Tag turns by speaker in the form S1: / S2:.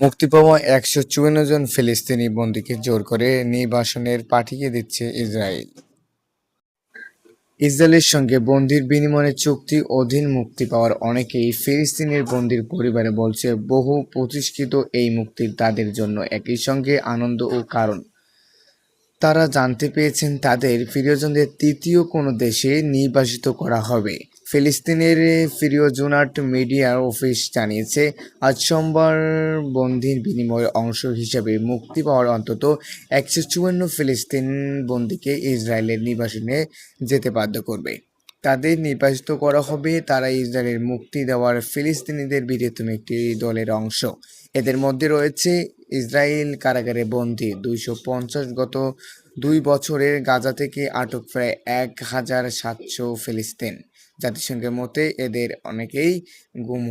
S1: মুক্তি পাওয়া একশো চুয়ান্ন জন ফিলিস্তিনি বন্দীকে জোর করে নির্বাসনের পাঠিয়ে দিচ্ছে ইসরায়েল। ইসরায়েলের সঙ্গে বন্দির বিনিময়ে চুক্তি অধীন মুক্তি পাওয়ার অনেকেই ফিলিস্তিনের বন্দির পরিবারে বলছে, বহু প্রতিষ্ঠিত এই মুক্তির তাদের জন্য একই সঙ্গে আনন্দ ও কারণ। তারা জানতে পেরেছেন তাদের প্রিয়জনদের তৃতীয় কোনো দেশে নির্বাসিত করা হবে। ফিলিস্তিনের প্রিয়জোনাট মিডিয়া অফিস জানিয়েছে, আজ সোমবার বন্দির বিনিময়ের অংশ হিসাবে মুক্তি পাওয়ার অন্তত একশো চুয়ান্ন ফিলিস্তিন বন্দীকে ইসরায়েলের নির্বাসনে যেতে বাধ্য করবে। তাদের নির্বাচিত করা হবে, তারা ইসরায়েলের মুক্তি দেওয়ার ফিলিস্তিনিদের বৃহত্তম একটি দলের অংশ। এদের মধ্যে রয়েছে ইসরায়েল কারাগারে বন্দী দুইশো পঞ্চাশ গত দুই বছরের গাজা থেকে আটক প্রায় এক হাজার সাতশো ফিলিস্তিন। জাতিসংঘের মতে এদের অনেকেই গুম